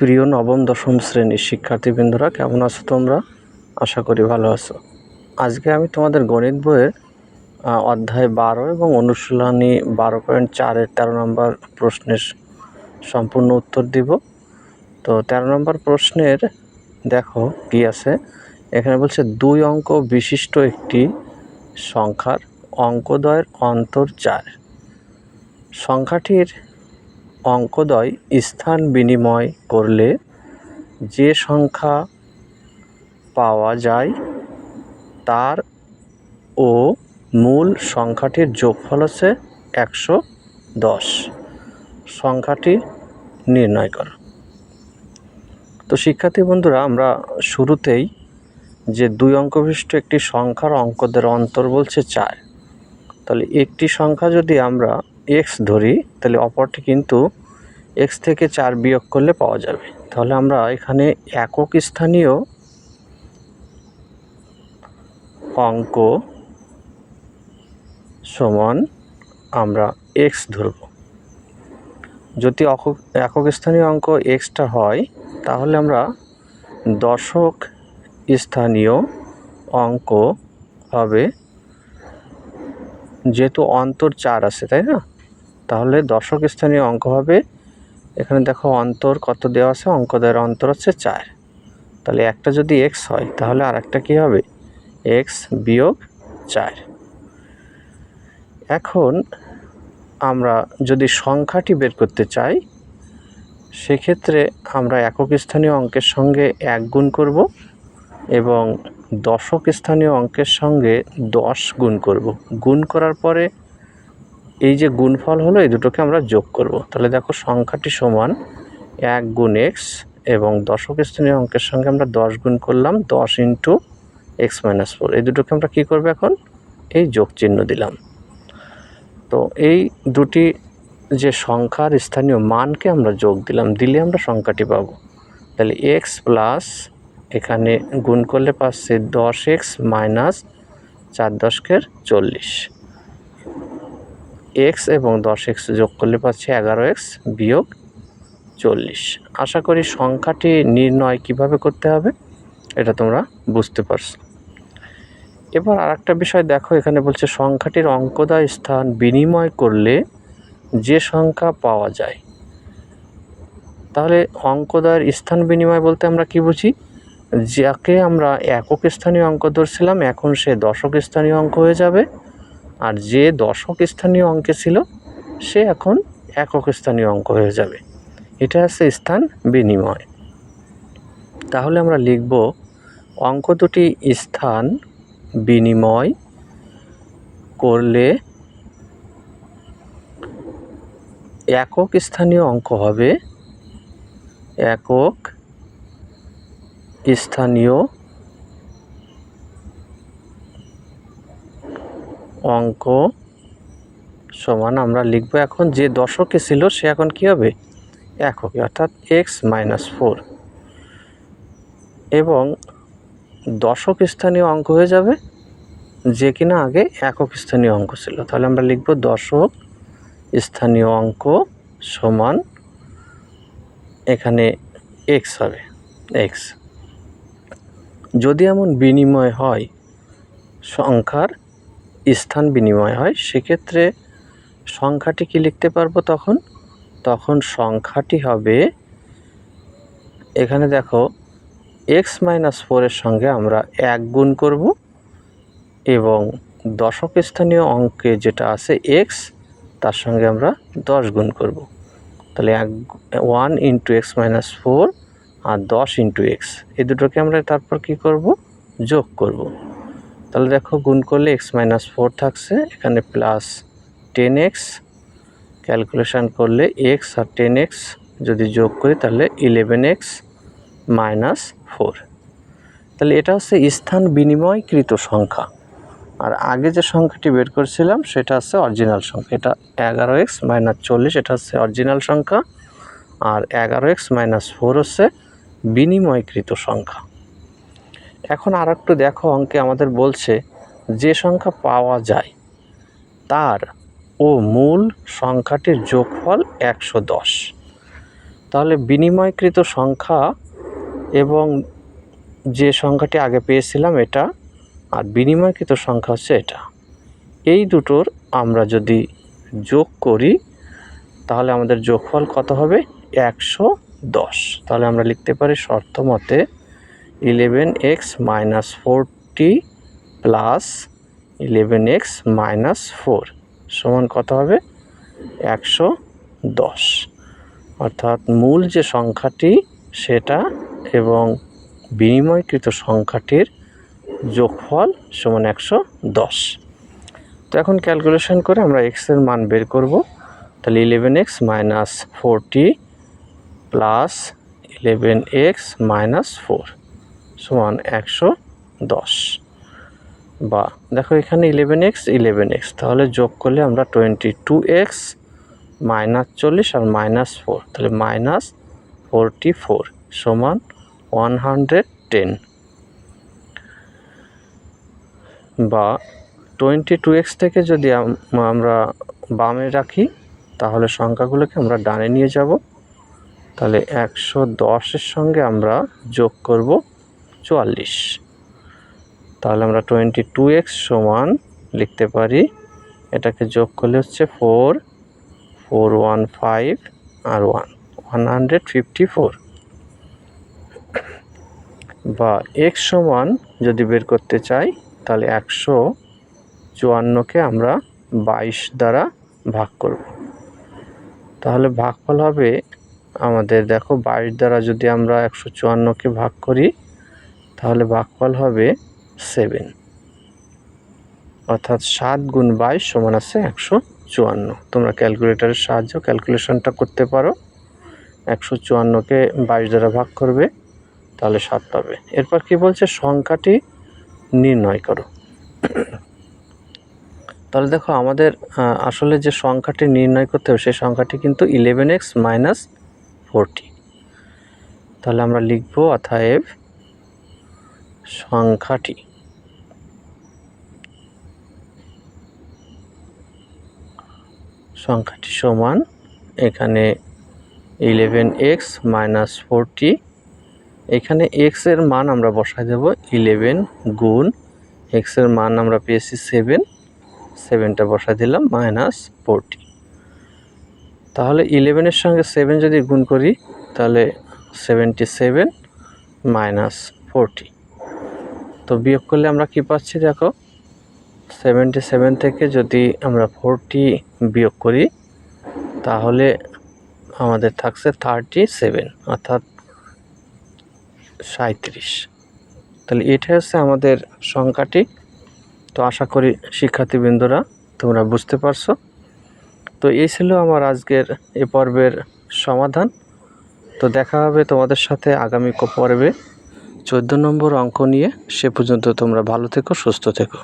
প্রিয় নবম, দশম শ্রেণির শিক্ষার্থীবৃন্দরা, কেমন আছো তোমরা? আশা করি ভালো আছো। আজকে আমি তোমাদের গণিত বইয়ের অধ্যায় বারো এবং অনুশীলনী বারো পয়েন্ট চারের তেরো নম্বর প্রশ্নের সম্পূর্ণ উত্তর দিব। তো তেরো নম্বর প্রশ্নের, দেখো কি আছে। এখানে বলছে, দুই অঙ্ক বিশিষ্ট একটি সংখ্যার অঙ্কদ্বয়ের অন্তর চার। সংখ্যাটির অঙ্কদ্বয় স্থান বিনিময় করলে যে সংখ্যা পাওয়া যায় তার ও মূল সংখ্যাটির যোগফল হচ্ছে একশো দশ। সংখ্যাটি নির্ণয় করো। তো শিক্ষার্থী বন্ধুরা, আমরা শুরুতেই যে দুই অঙ্ক বিশিষ্ট একটি সংখ্যার অঙ্কদের অন্তর বলছে চার। তাহলে একটি সংখ্যা যদি আমরা এক্স ধরি, তাহলে অপরটি কিন্তু এক্স থেকে চার বিয়োগ করলে পাওয়া যাবে। তাহলে আমরা এখানে একক স্থানীয় অঙ্ক সমান আমরা এক্স ধরব। যদি একক স্থানীয় অঙ্ক এক্সটা হয়, তাহলে আমরা দশক স্থানীয় অঙ্ক হবে, যেহেতু অন্তর চার আছে, তাই না? তাহলে দশক স্থানীয় অঙ্ক হবে। এখানে দেখো অন্তর কত দেওয়া আছে? অঙ্ক দেওয়ার অন্তর হচ্ছে চার। তাহলে একটা যদি এক্স হয়, তাহলে আর একটা কী হবে? এক্স বিয়োগ চার। এখন আমরা যদি সংখ্যাটি বের করতে চাই, সেক্ষেত্রে আমরা একক স্থানীয় অঙ্কের সঙ্গে এক গুণ করব এবং দশক স্থানীয় অঙ্কের সঙ্গে দশ গুণ করব। গুণ করার পরে এই যে গুণফল হলো, এই দুটোকে আমরা যোগ করব। তাহলে দেখো সংখ্যাটি সমান এক গুণ এক্স এবং দশক স্থানীয় অঙ্কের সঙ্গে আমরা দশ গুণ করলাম, দশ ইন্টু এক্স মাইনাস ফোর এই দুটোকে আমরা কী করব এখন? এই যোগ চিহ্ন দিলাম। তো এই দুটি যে সংখ্যার স্থানীয় মানকে আমরা যোগ দিলাম, দিলে আমরা সংখ্যাটি পাবো। তাহলে এক্স প্লাস এখানে গুণ করলে পাচ্ছে দশ এক্স মাইনাস চার দশকের চল্লিশ। এক্স এবং দশ এক্স যোগ করলে পাচ্ছি এগারো এক্স বিয়োগ চল্লিশ। আশা করি সংখ্যাটি নির্ণয় কীভাবে করতে হবে, এটা তোমরা বুঝতে পারছ। এবার আর একটা বিষয় দেখো, এখানে বলছে সংখ্যাটির অঙ্কদয় স্থান বিনিময় করলে যে সংখ্যা পাওয়া যায়। তাহলে অঙ্কদয়ের স্থান বিনিময় বলতে আমরা কি বুঝি? যাকে আমরা একক স্থানীয় অঙ্ক ধরছিলাম, এখন সে দশক স্থানীয় অঙ্ক হয়ে যাবে। আর যে দশক স্থানীয় অঙ্কে ছিল, সে এখন একক স্থানীয় অঙ্ক হয়ে যাবে। এটা হচ্ছে স্থান বিনিময়। তাহলে আমরা লিখব, অঙ্ক দুটি স্থান বিনিময় করলে একক স্থানীয় অঙ্ক হবে, একক স্থানীয় অঙ্ক সমান আমরা লিখব এখন যে দশকে ছিল সে এখন কি হবে? এককে অর্থাৎ এক্স মাইনাস ফোর এবং দশক স্থানীয় অঙ্ক হয়ে যাবে যে কিনা আগে একক স্থানীয় অঙ্ক ছিল। তাহলে আমরা লিখব দশক স্থানীয় অঙ্ক সমান এখানে এক্স হবে এক্স যদি এমন বিনিময় হয় সংখ্যার স্থান বিনিময় হয়, সেক্ষেত্রে সংখ্যাটি কি লিখতে পারব তখন? তখন সংখ্যাটি হবে, এখানে দেখো এক্স মাইনাস ফোরের সঙ্গে আমরা এক গুণ করব এবং দশক স্থানীয় অঙ্কে যেটা আছে এক্স তার সঙ্গে আমরা দশ গুণ করব। তাহলে এক one into x minus four আর দশ ইন্টু এক্স এই দুটোকে আমরা তারপর কি করব? যোগ করব। তাহলে দেখো গুণ করলে এক্স মাইনাস ফোর থাকছে, এখানে প্লাস টেন এক্স ক্যালকুলেশান করলে এক্স আর টেন এক্স যদি যোগ করি তাহলে ইলেভেন এক্স মাইনাস ফোর তাহলে এটা হচ্ছে স্থান বিনিময়কৃত সংখ্যা। আর আগে যে সংখ্যাটি বের করেছিলাম, সেটা হচ্ছে অরিজিনাল সংখ্যা। এটা এগারো এক্স মাইনাস চল্লিশ, এটা হচ্ছে অরিজিনাল সংখ্যা। আর এগারো এক্স মাইনাস ফোর হচ্ছে বিনিময়কৃত সংখ্যা। এখন আর একটু দেখো অঙ্কে আমাদের বলছে যে সংখ্যা পাওয়া যায়, তার ও মূল সংখ্যাটির যোগফল একশো দশ। তাহলে বিনিময়কৃত সংখ্যা এবং যে সংখ্যাটি আগে পেয়েছিলাম এটা, আর বিনিময়কৃত সংখ্যা হচ্ছে এটা। এই দুটোর আমরা যদি যোগ করি, তাহলে আমাদের যোগফল কত হবে? একশো দশ। তাহলে আমরা লিখতে পারি শর্ত মতে eleven x minus forty plus eleven x minus four সমান কত হবে? একশো দশ। অর্থাৎ মূল যে সংখ্যাটি, সেটা এবং বিনিময়কৃত সংখ্যাটির যোগফল সমান একশো দশ। তো এখন ক্যালকুলেশন করে আমরা এক্সের মান বের করব। তাহলে eleven x minus forty plus eleven x minus four সমান একশো দশ। বা দেখো এখানে ইলেভেন এক্স ইলেভেন এক্স তাহলে যোগ করলে আমরা টোয়েন্টি টু এক্স মাইনাস চল্লিশ আর মাইনাস ফোর তাহলে মাইনাস ফোরটি ফোর সমান ওয়ান হান্ড্রেড টেন বা টোয়েন্টি টু এক্স থেকে যদি আমরা বামে রাখি, তাহলে সংখ্যাগুলোকে আমরা ডানে নিয়ে যাব। তাহলে একশো দশের সঙ্গে আমরা যোগ করব চুয়াল্লিশ। তাহলে আমরা টোয়েন্টি টু এক্স সমান লিখতে পারি, এটাকে যোগ করলে হচ্ছে ফোর ফোর ওয়ান ফাইভ আর one one hundred fifty four বা এক্স সমান যদি বের করতে চাই, তাহলে একশো চুয়ান্নকে আমরা বাইশ দ্বারা ভাগ করব। তাহলে ভাগফল হবে আমাদের, দেখো বাইশ দ্বারা যদি আমরা একশো চুয়ান্নকে ভাগ করি তাহলে ভাগফল হবে সেভেন অর্থাৎ সাত গুণ বাইশ সমান আছে একশো চুয়ান্ন। তোমরা ক্যালকুলেটরের সাহায্য ক্যালকুলেশনটা করতে পারো। একশো চুয়ান্নকে বাইশ দ্বারা ভাগ করবে, তাহলে সাত পাবে। এরপর কি বলছে? সংখ্যাটি নির্ণয় করো। তাহলে দেখো আমাদের আসলে যে সংখ্যাটি নির্ণয় করতে হবে, সেই সংখ্যাটি কিন্তু ইলেভেন এক্স মাইনাস ফোরটি তাহলে আমরা লিখব অতএব সংখ্যাটি। সংখ্যাটি সমান এখানে ইলেভেন এক্স মাইনাস ফোরটি এখানে এক্সের মান আমরা বসাই দেব ইলেভেন গুণ এক্সের মান আমরা পেয়েছি সেভেন সেভেনটা বসাই দিলাম মাইনাস ফোরটি তাহলে ইলেভেনের সঙ্গে সেভেন যদি গুণ করি, তাহলে সেভেন্টি সেভেন মাইনাস ফোরটি তো বিয়োগ করলে আমরা কি পাচ্ছি দেখো? সেভেন্টি সেভেন থেকে যদি আমরা ফোরটি বিয়োগ করি, তাহলে আমাদের থাকছে থার্টি সেভেন অর্থাৎ সাঁত্রিশ তাহলে এটা হচ্ছে আমাদের সংখ্যাটি। তো আশা করি শিক্ষার্থীবৃন্দরা তোমরা বুঝতে পারছ। তো এই ছিল আমার আজকের এ পর্বের সমাধান। তো দেখা হবে তোমাদের সাথে আগামী পর্বে। চোদ্দ নম্বর অঙ্ক নিয়ে সে পর্যন্ত তোমরা ভালো থেকো সুস্থ থেকো।